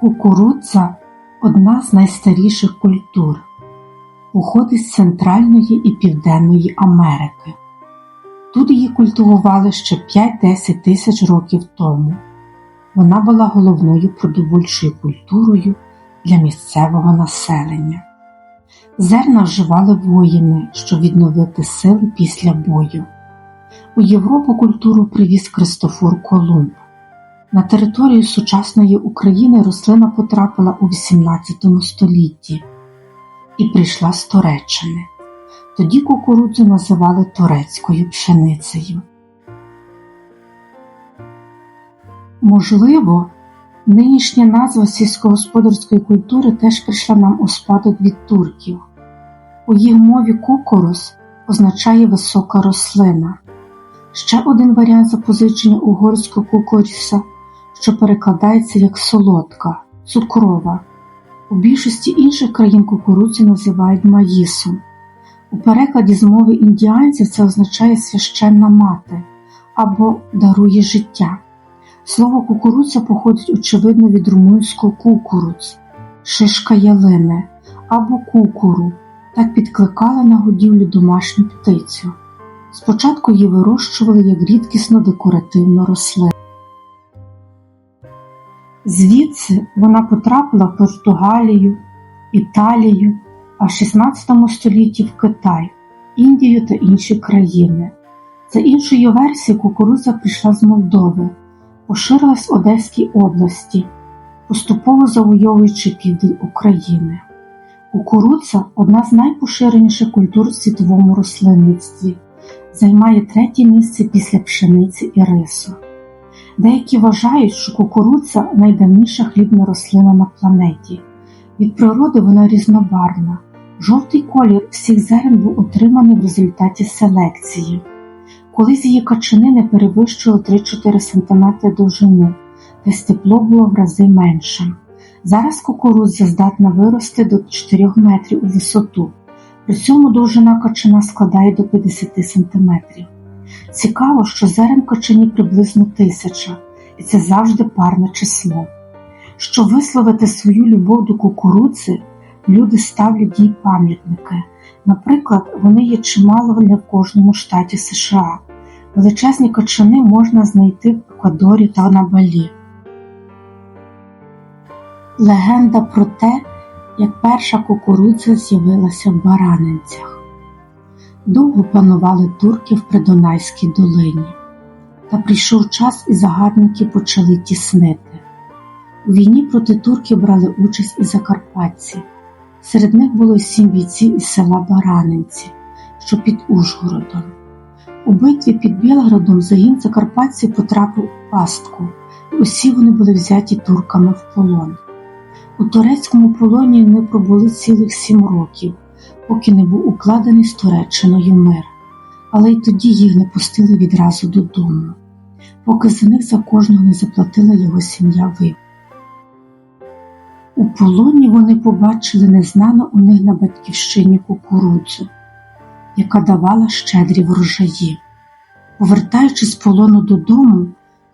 Кукурудза одна з найстаріших культур. Походить з Центральної і Південної Америки. Тут її культивували ще 5-10 тисяч років тому. Вона була головною продовольчою культурою для місцевого населення. Зерна вживали воїни, щоб відновити сили після бою. У Європу культуру привіз Христофор Колумб. На територію сучасної України рослина потрапила у XVIII столітті і прийшла з Туреччини. Тоді кукурудзу називали турецькою пшеницею. Можливо, нинішня назва сільськогосподарської культури теж прийшла нам у спадок від турків. У їх мові кукурус означає висока рослина. Ще один варіант запозичення угорського кукуріса, що перекладається як солодка, цукрова. У більшості інших країн кукурудзу називають маїсом. У перекладі з мови індіанців це означає священна мати або дарує життя. Слово кукурудза походить очевидно від румунського кукуруц, шишка ялини або кукуру, так підкликали на годівлю домашню птицю. Спочатку її вирощували як рідкісно декоративну рослину. Звідси вона потрапила в Португалію, Італію, а в XVI столітті в Китай, Індію та інші країни. За іншою версією, кукурудза прийшла з Молдови, поширилась в Одеській області, поступово завойовуючи південь України. Кукурудза одна з найпоширеніших культур в світовому рослинництві, займає третє місце після пшениці і рису. Деякі вважають, що кукурудза найдавніша хлібна рослина на планеті. Від природи вона різнобарвна. Жовтий колір всіх зерен був отриманий в результаті селекції. Колись її качани не перевищували 3-4 см довжину, десь тепло було в рази меншим. Зараз кукурудза здатна вирости до 4 метрів у висоту, при цьому довжина качана складає до 50 см. Цікаво, що зерен качані приблизно тисяча, і це завжди парне число. Щоб висловити свою любов до кукурудзи, люди ставлять їй пам'ятники. Наприклад, вони є чимало не в кожному штаті США. Величезні качани можна знайти в Еквадорі та на Балі. Легенда про те, як перша кукурудза з'явилася в Баранинцях. Довго панували турки в Придунайській долині, та прийшов час і загарбники почали тіснити. У війні проти турків брали участь і закарпатці. Серед них було сім бійців із села Баранинці, що під Ужгородом. У битві під Білградом загін закарпатців потрапив у пастку, і усі вони були взяті турками в полон. У турецькому полоні вони пробули цілих сім років, поки не був укладений з Туреччиною мир, але й тоді їх не пустили відразу додому, поки за них за кожного не заплатила його сім'я вип. У полоні вони побачили незнану у них на батьківщині кукурудзу, яка давала щедрі врожаї. Повертаючись з полону додому,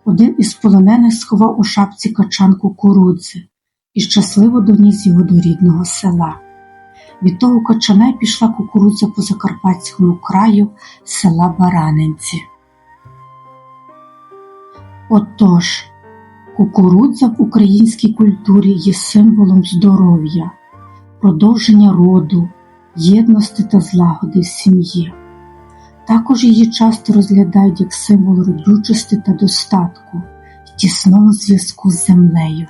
один із полонених сховав у шапці качан кукурудзи і щасливо доніс його до рідного села. Від того качана пішла кукурудза по Закарпатському краю села Баранинці. Отож, кукурудза в українській культурі є символом здоров'я, продовження роду, єдності та злагоди в сім'ї. Також її часто розглядають як символ родючості та достатку і тісного зв'язку з землею.